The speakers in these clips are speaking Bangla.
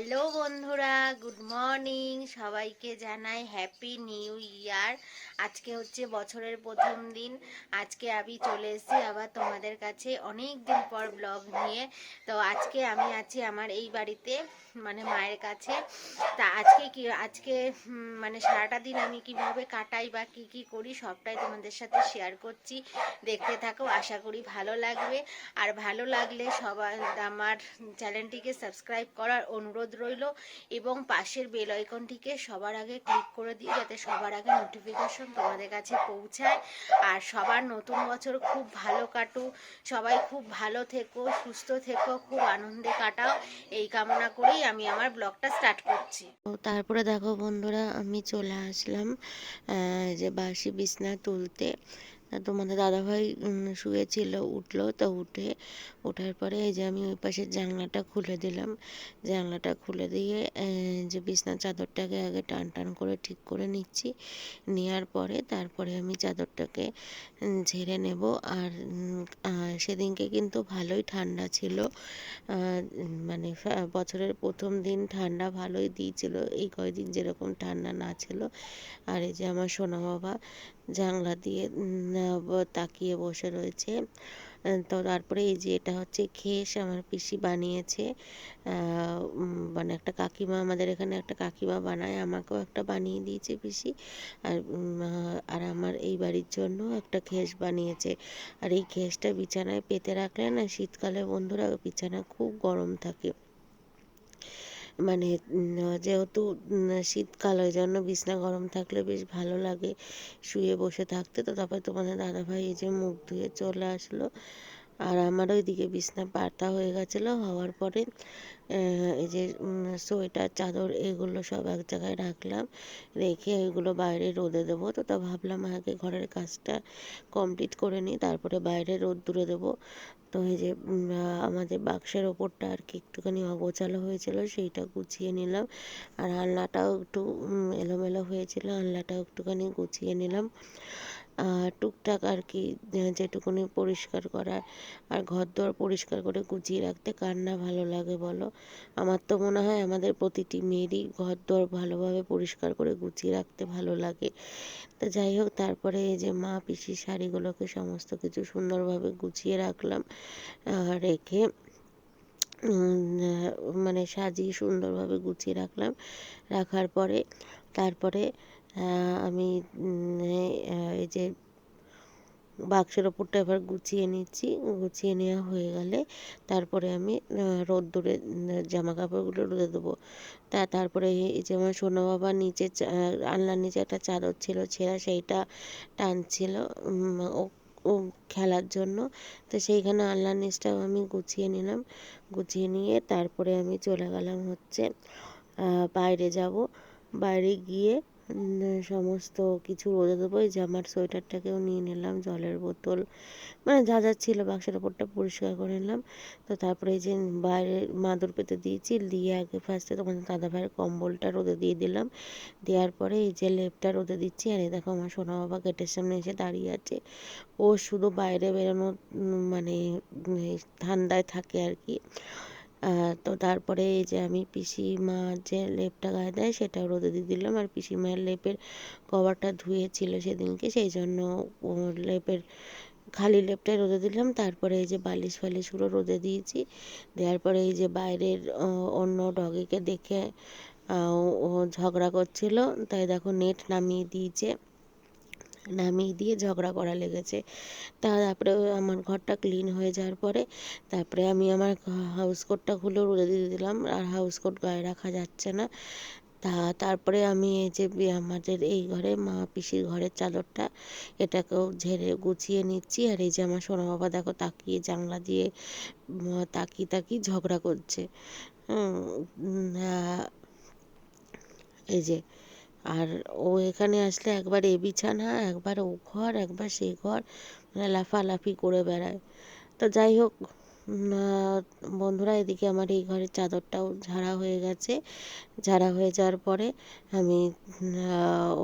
হ্যালো বন্ধুরা গুড মর্নিং। সবাইকে জানাই হ্যাপি নিউ ইয়ার। আজকে হচ্ছে বছরের প্রথম দিন। আজকে আমি চলে এসেছি আবার তোমাদের কাছে অনেক দিন পর ব্লগ নিয়ে। তো আজকে আমি আছি আমার এই বাড়িতে মানে মায়ের কাছে। তা আজকে কি, আজকে মানে সারাটা দিন আমি কীভাবে কাটাই বা কি কি করি সবটাই তোমাদের সাথে শেয়ার করছি। দেখতে থাকো, আশা করি ভালো লাগবে। আর ভালো লাগলে সবার আমার চ্যানেলটিকে সাবস্ক্রাইব করার অনুরোধ রইল। এবং পাশের বেল আইকনটিকে সবার আগে ক্লিক করে দিই যাতে সবার আগে নোটিফিকেশন তোমাদের কাছে পৌঁছায়। আর সবার নতুন বছর খুব ভালো কাটুক। সবাই খুব ভালো থেকো, সুস্থ থেকো, খুব আনন্দে কাটাও। এই কামনা করেই আমি আমার ব্লগটা স্টার্ট করছি। তারপরে দেখো বন্ধুরা, আমি চলে আসলাম যে বাসি বিছনা তুলতে। তোমাদের দাদাভাই শুয়েছিল, উঠল। তো উঠে ওঠার পরে এই যে আমি ওই পাশের জানলাটা খুলে দিলাম। জানলাটা খুলে দিয়ে যে বিছনার চাদরটাকে আগে টান টান করে ঠিক করে নিচ্ছি। নেওয়ার পরে তারপরে আমি চাদরটাকে ঝেড়ে নেব। আর সেদিনকে কিন্তু ভালোই ঠান্ডা ছিল। মানে বছরের প্রথম দিন ঠান্ডা ভালোই দিয়েছিল। এই কয়দিন যেরকম ঠান্ডা না ছিল। আর এই যে আমার সোনা বাবা জানলা দিয়ে তাকিয়ে বসে রয়েছে। তো তারপরে এই যে এটা হচ্ছে খেস আমার পিসি বানিয়েছে। মানে একটা কাকিমা আমাদের এখানে একটা কাকিমা বানায়, আমাকেও একটা বানিয়ে দিয়েছে পিসি। আর আর আমার এই বাড়ির জন্য একটা খেস বানিয়েছে। আর এই খেসটা বিছানায় পেতে রাখলে না শীতকালে বন্ধুরা বিছানা খুব গরম থাকে। মানে যেহেতু শীতকাল ওই জন্য বিছনা গরম থাকলে বেশ ভালো লাগে শুয়ে বসে থাকতে। তো তারপরে তোমাদের দাদাভাই এই যে মুখ ধুয়ে চলে আসলো। আর আমার ওইদিকে বিছনা পাতা হয়ে গেছিল, হওয়ার পরে এই যে সোয়েটার, চাদর এগুলো সব এক জায়গায় রাখলাম, রেখে এগুলো বাইরে রোদে দেবো। তো তা ভাবলাম আগে ঘরের কাজটা কমপ্লিট করে নিই, তারপরে বাইরে রোদ দূরে দেবো। তো এই যে আমাদের বাক্সের ওপরটা আর কি একটুখানি অগোছালো হয়েছিল, সেইটা গুছিয়ে নিলাম। আর আলনাটাও একটু এলোমেলো হয়েছিল, আলনাটাও একটুখানি গুছিয়ে নিলাম। টুকটাক আর কি যেটুকুনি পরিষ্কার করা আর ঘর দর পরিষ্কার করে গুছিয়ে রাখতে কার না ভালো লাগে বলো? আমার তো মনে হয় আমাদের প্রতিটি মেয়েরই ঘর দর ভালোভাবে পরিষ্কার করে গুছিয়ে রাখতে ভালো লাগে। তো যাই হোক, তারপরে এই যে মা, পিসির শাড়িগুলোকে সমস্ত কিছু সুন্দরভাবে গুছিয়ে রাখলাম রেখে মানে সাজিয়ে সুন্দরভাবে গুছিয়ে রাখলাম, রাখার পরে, তারপরে আমি এই যে বাক্সের ওপরটা এবার গুছিয়ে নিচ্ছি। গুছিয়ে নেওয়া হয়ে গেলে তারপরে আমি রোদ্দুরে জামা কাপড়গুলো রোদে দেবো তা তারপরে এই যে আমার সোনা বাবা নিচে আলনার নিচে একটা চাদর ছিল, ছেঁড়া সেইটা টানছিল ও ও খেলার জন্য। তো সেইখানে আলনার নিচটাও আমি গুছিয়ে নিলাম। গুছিয়ে নিয়ে তারপরে আমি চলে গেলাম হচ্ছে বাইরে যাব। বাইরে গিয়ে সমস্ত কিছু রোদে দেবো। এই যে আমার সোয়েটারটাকেও নিয়ে নিলাম, জলের বোতল। মানে যা যা ছিল বাক্সের ওপরটা পরিষ্কার করে নিলাম। তো তারপরে এই যে বাইরে মাদুর পেতে দিয়েছি, দিয়ে আগে ফার্স্টে তোমাদের দাদা ভাইয়ের কম্বলটা রোদে দিয়ে দিলাম। দেওয়ার পরে এই যে লেপটা রোদে দিচ্ছি, আর এই দেখো আমার সোনা বাবা গেটের সামনে এসে দাঁড়িয়ে আছে। ও শুধু বাইরে বেরোনো মানে ঠান্ডায় থাকে আর কি। তো তারপরে এই যে আমি পিসি মা যে লেপটা গায়ে দেয় সেটাও রোদে দিয়ে দিলাম। আর পিসি মায়ের লেপের কভারটা ধুয়েছিল সেদিনকে, সেই জন্য লেপের খালি লেপটাই রোদে দিলাম। তারপরে এই যে বালিশ ফালিশগুলো রোদে দিয়েছি। দেওয়ার পরে এই যে বাইরের অন্য ডগিকে দেখে ও ঝগড়া করছিল। তাই দেখো নেট নামিয়ে দিয়েছে। নামিয়ে দিয়ে ঝগড়া করা লেগেছে। তা তারপরে আমার ঘরটা ক্লিন হয়ে যাওয়ার পরে তারপরে আমি আমার হাউস কোটটা খুলে রোদে দিয়ে দিলাম। আর হাউস কোট গায়ে রাখা যাচ্ছে না। তা, তারপরে আমি এই যে আমাদের এই ঘরে মা পিসির ঘরের চাদরটা, এটাকেও ঝেড়ে গুছিয়ে নিচ্ছি। আর এই যে আমার সোনা বাবা দেখো তাকিয়ে জানলা দিয়ে তাকিয়ে তাকিয়ে ঝগড়া করছে। এই যে আর ও এখানে আসলে একবার এ বিছানা, একবার ও ঘর, একবার সে ঘর মানে লাফালাফি করে বেড়ায়। তো যাই হোক বন্ধুরা এদিকে আমার এই ঘরের চাদরটাও ঝাড়া হয়ে গেছে। ঝাড়া হয়ে যাওয়ার পরে আমি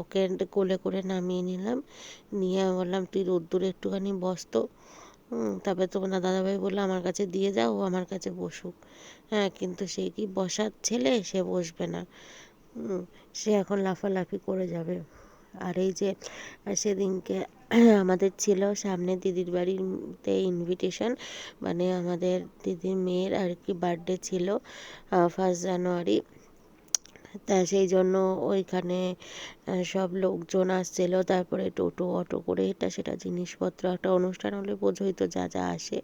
ওকে কোলে করে নামিয়ে নিলাম। নিয়ে বললাম, তুই রোদ্দুরে একটুখানি বস তো হুম তারপরে তোমার দাদাভাই বলল, আমার কাছে দিয়ে যাও ও আমার কাছে বসুক। হ্যাঁ কিন্তু সে কি বসার ছেলে? সে বসবে না। সে এখন লাফালাফি করে যাবে। আর এই যে, সেদিনকে আমাদের ছিল সামনে দিদির বাড়িতে ইনভিটেশন মানে আমাদের দিদির মেয়ের আর কি বার্থডে ছিল ফার্স্ট জানুয়ারি তা সেই জন্য ওইখানে সব লোকজন আসছিল, তারপরে টোটো, অটো করে এটা সেটা জিনিসপত্র, একটা অনুষ্ঠান হলে বোঝোই তো যা যা আসে।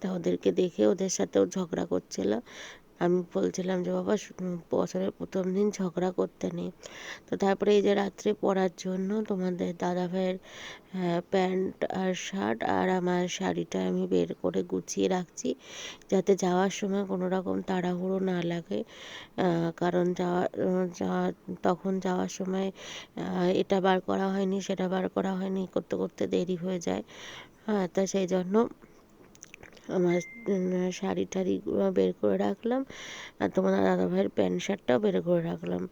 তা ওদেরকে দেখে ওদের সাথেও ঝগড়া করছিল। আমি বলছিলাম যে বাবা বছরের প্রথম দিন ঝগড়া করতে নেই। তো তারপরে এই যে রাত্রে পরার জন্য তোমাদের দাদা ভাইয়ের প্যান্ট আর শার্ট আর আমার শাড়িটা আমি বের করে গুছিয়ে রাখছি যাতে যাওয়ার সময় কোনো রকম তাড়াহুড়ো না লাগে। কারণ যাওয়া আহ, যাওয়া তখন যাওয়ার সময় এটা বার করা হয়নি সেটা বার করা হয়নি করতে করতে দেরি হয়ে যায়। হ্যাঁ তা সেই জন্য আমার শাড়ি টাড়িগুলো বের করে রাখলাম আর তোমার দাদা ভাইয়ের প্যান্ট শার্টটাও বের করে রাখলাম।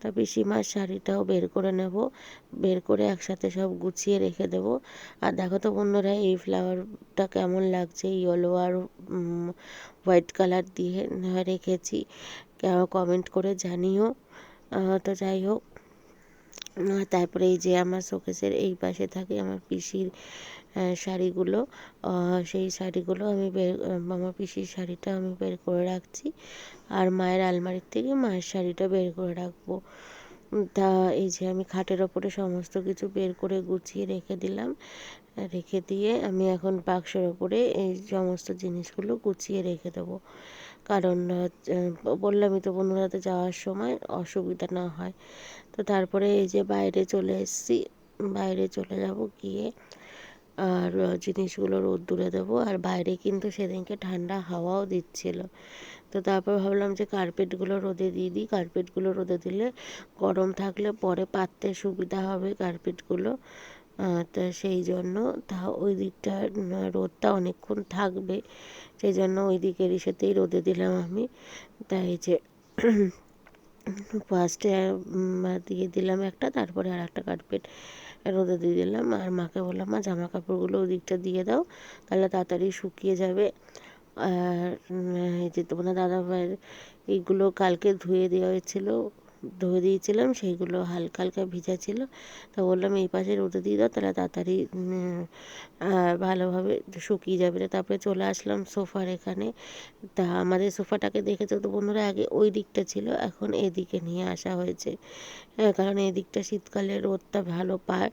তা পিসিমার শাড়িটাও বের করে নেব, বের করে একসাথে সব গুছিয়ে রেখে দেবো। আর দেখো তো বন্ধুরা, এই ফ্লাওয়ারটা কেমন লাগছে? ইয়েলো আর হোয়াইট কালার দিয়ে রেখেছি। কমেন্ট করে জানিও। তো যাই হোক তারপরে এই যে আমার শোকেসের এই পাশে থাকে আমার পিসির শাড়িগুলো। সেই শাড়িগুলো আমি বের আমার পিসির শাড়িটা আমি বের করে রাখছি। আর মায়ের আলমারির থেকে মায়ের শাড়িটা বের করে রাখব। তা এই যে আমি খাটের ওপরে সমস্ত কিছু বের করে গুছিয়ে রেখে দিলাম। রেখে দিয়ে আমি এখন বাক্সের ওপরে এই সমস্ত জিনিসগুলো গুছিয়ে রেখে দেবো। কারণ বললামই তো বন্ধুরাতে যাওয়ার সময় অসুবিধা না হয়। তো তারপরে এই যে বাইরে চলে এসেছি, বাইরে চলে যাব গিয়ে আর জিনিসগুলো রোদ্দুরে দেবো। আর বাইরে কিন্তু সেদিনকে ঠান্ডা হাওয়াও দিচ্ছিল। তো তারপর ভাবলাম যে কার্পেটগুলো রোদে দিয়ে দিই। কার্পেটগুলো রোদে দিলে গরম থাকলে পরে পাততে সুবিধা হবে কার্পেটগুলো। তা সেই জন্য তা ওই দিকটা রোদটা অনেকক্ষণ থাকবে। সেই জন্য ওই দিকের ইসেতেই রোদে দিলাম আমি। তাই যে ফার্স্টে দিয়ে দিলাম একটা, তারপরে আর একটা কার্পেট রোদে দিয়ে দিলাম। আর মাকে বললাম, মা, জামা কাপড়গুলো ওই দিকটা দিয়ে দাও, তাহলে তাড়াতাড়ি শুকিয়ে যাবে। আর এই যে তোমার দাদা ভাইয়ের এইগুলো কালকে ধুয়ে দেওয়া হয়েছিল ধুয়ে দিয়েছিলাম, সেইগুলো হালকা হালকা ভিজা ছিল। তা বললাম, এই পাশে রোদে দিয়ে দাও, তাহলে তাড়াতাড়ি ভালোভাবে শুকিয়ে যাবে। তারপরে চলে আসলাম সোফার এখানে। তা আমাদের সোফাটাকে দেখেছ তো বন্ধুরা আগে ওই দিকটা ছিল, এখন এদিকে নিয়ে আসা হয়েছে। হ্যাঁ কারণ এই দিকটা শীতকালে রোদটা ভালো পায়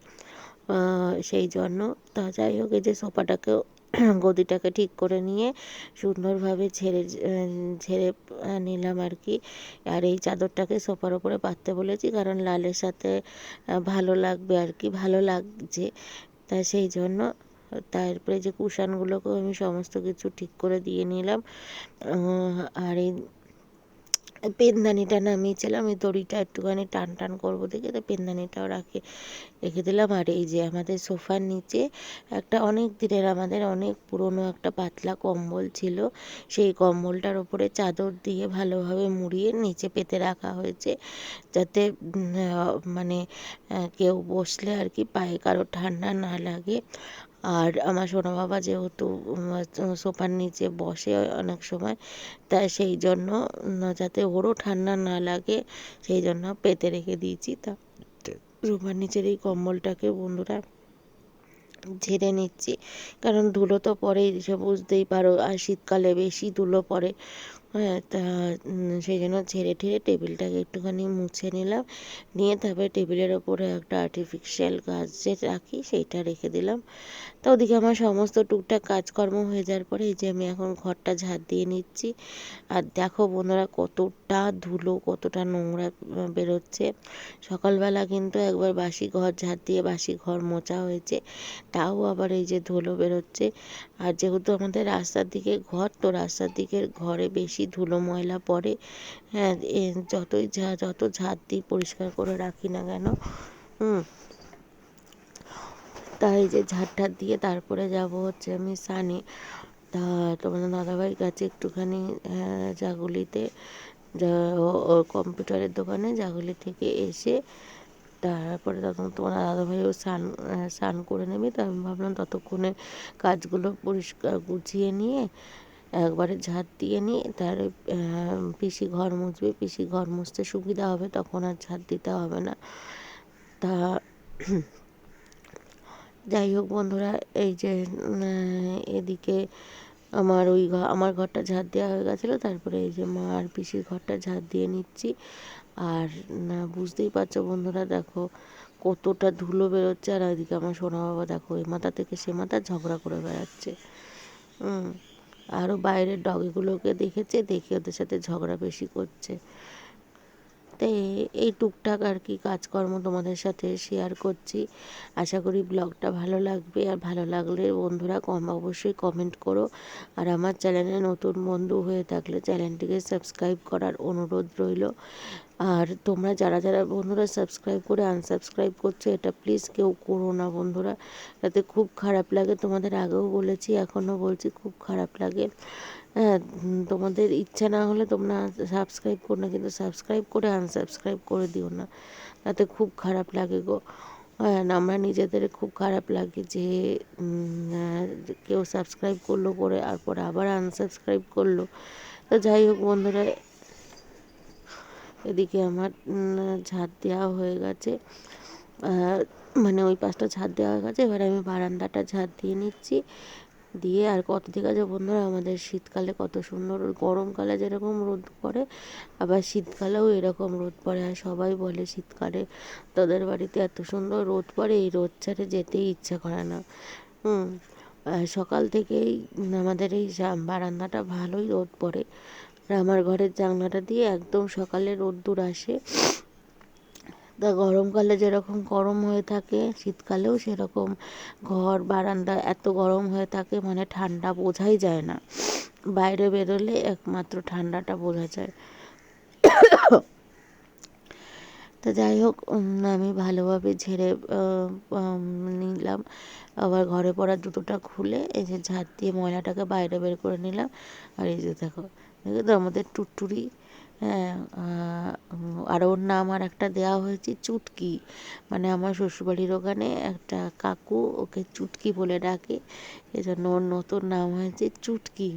সেই জন্য। তা যাই হোক, এই যে সোফাটাকেও গদিটাকে ঠিক করে নিয়ে সুন্দরভাবে ঝেড়ে ছেড়ে ঝেড়ে নিলাম আর কি। আর এই চাদরটাকে সোফার ওপরে পাততে বলেছি কারণ লালের সাথে ভালো লাগবে আর কি, ভালো লাগছে। তা সেই জন্য তারপরে যে কুশানগুলোকেও আমি সমস্ত কিছু ঠিক করে দিয়ে নিলাম। আর এই পেনদানিটা নামিয়েছিলাম, এই দড়িটা একটুখানি টান টান করব দেখে, তো পেনদানিটাও রাখে, রেখে দিলাম। আর এই যে আমাদের সোফার নিচে একটা অনেক দিনের, আমাদের অনেক পুরনো একটা পাতলা কম্বল ছিল, সেই কম্বলটার ওপরে চাদর দিয়ে ভালোভাবে মুড়িয়ে নিচে পেতে রাখা হয়েছে, যাতে মানে কেউ বসলে আর কি পায়ে কারও ঠান্ডা না লাগে। আর আমার সোনা বাবা যেহেতু সোফার নিচে বসে অনেক সময় তাই সেই জন্য যাতে ওরও ঠান্ডা না লাগে সেই জন্য পেতে রেখে দিয়েছি। তা সোফার নিচের এই কম্বলটাকে বন্ধুরা ঝেড়ে নিচ্ছি। কারণ ধুলো তো পরেই সে বুঝতেই পারো আর শীতকালে বেশি ধুলো পড়ে হ্যাঁ তা সেই জন্য ঝেড়ে ঠেড়ে টেবিলটাকে একটুখানি মুছে নিলাম। নিয়ে তারপরে টেবিলের ওপরে একটা আর্টিফিশিয়াল গাছ যে রাখি সেইটা রেখে দিলাম। তো ওদিকে আমার সমস্ত টুকটাক কাজকর্ম হয়ে যাওয়ার পরে এই যে আমি এখন ঘরটা ঝাড় দিয়ে নিচ্ছি। আর দেখো বন্ধুরা কতটা ধুলো, কতটা নোংরা বেরোচ্ছে। সকালবেলা কিন্তু একবার বাসি ঘর ঝাড় দিয়ে বাসি ঘর মোছা হয়েছে, তাও আবার এই যে ধুলো বেরোচ্ছে। আর যেহেতু আমাদের রাস্তার দিকে ঘর, তো রাস্তার দিকের ঘরে বেশি ধুলো ময়লা পড়ে হ্যাঁ এ যতই যত ঝাড় দিই পরিষ্কার করে রাখি না কেন তাই যে ঝাড় ঠাড় দিয়ে তারপরে যাব হচ্ছে আমি সানি তা তোমাদের দাদাভাইয়ের কাছে একটুখানি আহ, জাগুলিতে কম্পিউটারের দোকানে জাগুলি থেকে এসে তারপরে তখন তোমার দাদাভাইও স্নান স্নান করে নেবে তা আমি ভাবলাম ততক্ষণে কাজগুলো পরিষ্কার গুছিয়ে নিয়ে একবারে ঝাঁট দিয়ে নিয়ে তার পিসি ঘর মুছবে, পিসি ঘর মুছতে সুবিধা হবে, তখন আর ঝাঁট দিতে হবে না। তা যাই হোক বন্ধুরা, এই যে এদিকে আমার ওই ঘর আমার ঘরটা ঝাঁট দেওয়া হয়ে গেছিল, তারপরে এই যে মা আর পিসির ঘরটা ঝাঁট দিয়ে নিচ্ছি। আর না, বুঝতেই পারছ বন্ধুরা, দেখো কতটা ধুলো বেরোচ্ছে, আর ওইদিকে আমার সোনা বাবা দেখো, এই মাথা থেকে সে মাথা ঝগড়া করে বেড়াচ্ছে। হুম আরও বাইরের ডগিগুলোকে দেখেছে দেখে ওদের সাথে ঝগড়া বেশি করছে। এ- এই টুকটাক আর কি কাজকর্ম তোমাদের সাথে শেয়ার করছি। আশা করি ব্লগটা ভালো লাগবে। আর ভালো লাগলে বন্ধুরা কম, অবশ্যই কমেন্ট করো। আর আমার চ্যানেলে নতুন বন্ধু হয়ে থাকলে চ্যানেলটিকে সাবস্ক্রাইব করার অনুরোধ রইল। আর তোমরা যারা যারা বন্ধুরা সাবস্ক্রাইব করে আনসাবস্ক্রাইব করছ, এটা প্লিজ কেউ করো না বন্ধুরা। তাতে খুব খারাপ লাগে। তোমাদের আগেও বলেছি, এখনও বলছি, খুব খারাপ লাগে। হ্যাঁ তোমাদের ইচ্ছা না হলে তোমরা সাবস্ক্রাইব করো না, কিন্তু সাবস্ক্রাইব করে আনসাবস্ক্রাইব করে দিও না। তাতে খুব খারাপ লাগে গো। হ্যাঁ আমরা নিজেদের খুব খারাপ লাগে যে কেউ সাবস্ক্রাইব করল করে আর আবার আনসাবস্ক্রাইব করল। তো যাই হোক বন্ধুরা, এদিকে আমার ঝাঁট দেওয়া হয়ে গেছে। মানে ওই পাশটা ঝাঁট দেওয়া হয়ে গেছে, এবার আমি বারান্দাটা ঝাঁট দিয়ে নিচ্ছি। দিয়ে আর কত ঠিক আছে বন্ধুরা আমাদের শীতকালে কত সুন্দর গরমকালে যেরকম রোদ পড়ে, আবার শীতকালেও এরকম রোদ পড়ে। আর সবাই বলে শীতকালে তাদের বাড়িতে এত সুন্দর রোদ পড়ে, এই রোদ ছাড়ে যেতেই ইচ্ছা করে না। হুম সকাল থেকেই আমাদের এই বারান্দাটা ভালোই রোদ পড়ে। আর আমার ঘরের জানলাটা দিয়ে একদম সকালে রোদ্দুর আসে। তা গরমকালে যেরকম গরম হয়ে থাকে, শীতকালেও সেরকম ঘর, বারান্দা এত গরম হয়ে থাকে মানে ঠান্ডা বোঝাই যায় না। বাইরে বেরোলে একমাত্র ঠান্ডাটা বোঝা যায়। তো যাই হোক আমি ভালোভাবে ঝেড়ে নিলাম। আবার ঘরে পড়া জুতোটা খুলে এই যে ঝাঁট দিয়ে ময়লাটাকে বাইরে বের করে নিলাম। আর এই যে দেখো দেখো তো আমাদের টুটটুরি? হ্যাঁ আর ওর নাম আর একটা দেওয়া হয়েছে চুটকি। মানে আমার শ্বশুরবাড়ির ওখানে একটা কাকু ওকে চুটকি বলে ডাকে। এজন্য ওর নতুন নাম হয়েছে চুটকি।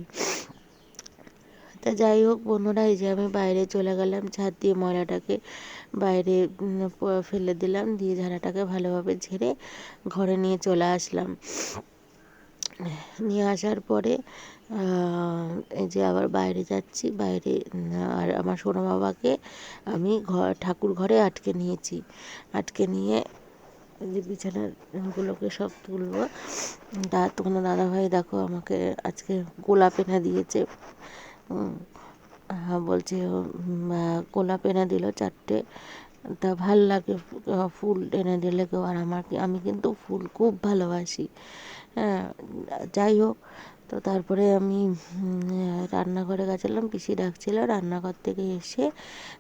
তা যাই হোক বন্ধুরা, এই যে আমি বাইরে চলে গেলাম ছাদ দিয়ে ময়লাটাকে বাইরে ফেলে দিলাম, দিয়ে ঝাড়াটাকে ভালোভাবে ঝেড়ে ঘরে নিয়ে চলে আসলাম। নিয়ে আসার পরে এই যে আবার বাইরে যাচ্ছি, বাইরে আর আমার সোনা বাবাকে আমি ঘর, ঠাকুর ঘরে আটকে নিয়েছি। আটকে নিয়ে যে বিছানাগুলোকে সব তুলবো। তা তোমার দাদাভাই দেখো আমাকে আজকে গোলাপ এনে দিয়েছে। হ্যাঁ বলছে গোলাপ এনে দিল চারটে। তা ভালো লাগে, ফুল এনে দিলে কেউ আর আমার আমি কিন্তু ফুল খুব ভালোবাসি। হ্যাঁ যাই হোক। তো তারপরে আমি রান্নাঘরে গেছিলাম, পিসি ডাকছিল, রান্নাঘর থেকে এসে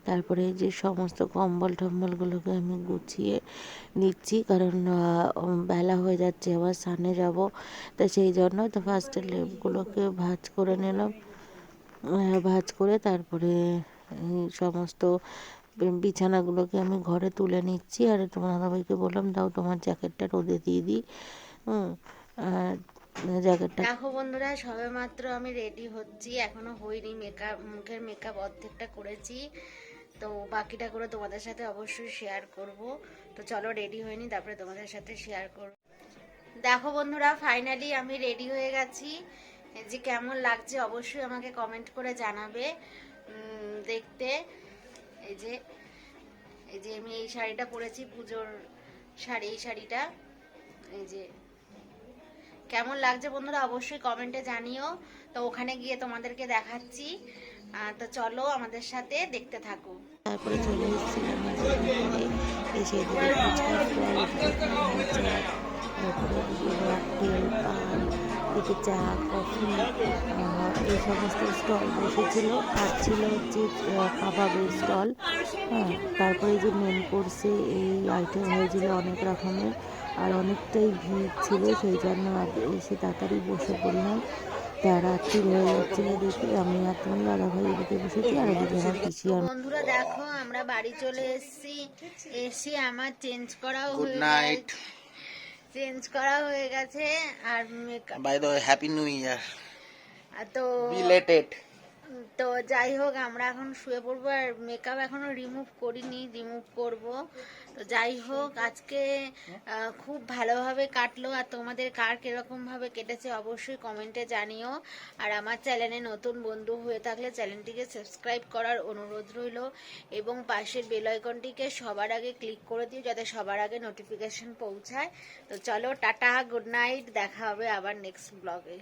তারপরে যে সমস্ত কম্বল টম্বলগুলোকে আমি গুছিয়ে নিচ্ছি, কারণ বেলা হয়ে যাচ্ছে, আবার সানে যাব। তো সেই জন্য তো ফার্স্টে লেপগুলোকে ভাঁজ করে নিলাম। ভাঁজ করে তারপরে সমস্ত বিছানাগুলোকে আমি ঘরে তুলে নিচ্ছি। আর তোমার দাদাভাইকে বললাম, দাও তোমার জ্যাকেটটা রোদে দিয়ে দিই। হুম। আর দেখো বন্ধুরা সবে মাত্র আমি রেডি হচ্ছি। এখনও হইনি মেকআপ মুখের মেকআপ অর্ধেকটা করেছি। তো বাকিটা করে তোমাদের সাথে অবশ্যই শেয়ার করব। তো চলো রেডি হয়নি, তারপরে তোমাদের সাথে শেয়ার করব। দেখো বন্ধুরা ফাইনালি আমি রেডি হয়ে গেছি। যে কেমন লাগছে অবশ্যই আমাকে কমেন্ট করে জানাবে দেখতে। এই যে এই যে আমি এই শাড়িটা পরেছি, পুজোর শাড়ি, এই শাড়িটা। এই যে কেমন লাগছে বন্ধুরা অবশ্যই কমেন্টে জানিও। তো ওখানে গিয়ে তোমাদেরকে দেখাচ্ছি। তো চলো আমাদের সাথে দেখতে থাকো। তারপরে চলে এসেছিলাম চা, কফি এই সমস্ত স্টল বসেছিল। আর ছিল হচ্ছে কাবাবের স্টল। হ্যাঁ তারপরে যে মেন কোর্সে এই আইটেম হয়েছিল অনেক রকমের। অনেকটাই ভিড় ছিল সেই জন্য আগে এসে তাড়াতাড়ি বসে পড়লাম। রাত্রি হয়ে যাচ্ছে দেখি আমি আর তোমার দাদা ভাই এদিকে বসেছি আর ওদিকে আমার পিসি আর বন্ধুরা দেখো আমরা বাড়ি চলে এসেছি। এসে আমার চেঞ্জ করাও গুড নাইট চেঞ্জ করা হয়ে গেছে আর makeup by the happy new year তো বিলেটেড তো যাই হোক, আমরা এখন শুয়ে পড়ব আর মেকআপ এখনও রিমুভ করিনি রিমুভ করব। তো যাই হোক, আজকে খুব ভালোভাবে কাটলো। আর তোমাদের কার কীরকম ভাবে কেটেছে অবশ্যই কমেন্টে জানিও। আর আমার চ্যানেলে নতুন বন্ধু হয়ে থাকলে চ্যানেলটিকে সাবস্ক্রাইব করার অনুরোধ রইল। এবং পাশের বেল আইকনটিকে সবার আগে ক্লিক করে দিও, যাতে সবার আগে নোটিফিকেশন পৌঁছায়। তো চলো, টাটা গুড নাইট দেখা হবে আবার নেক্সট ব্লগে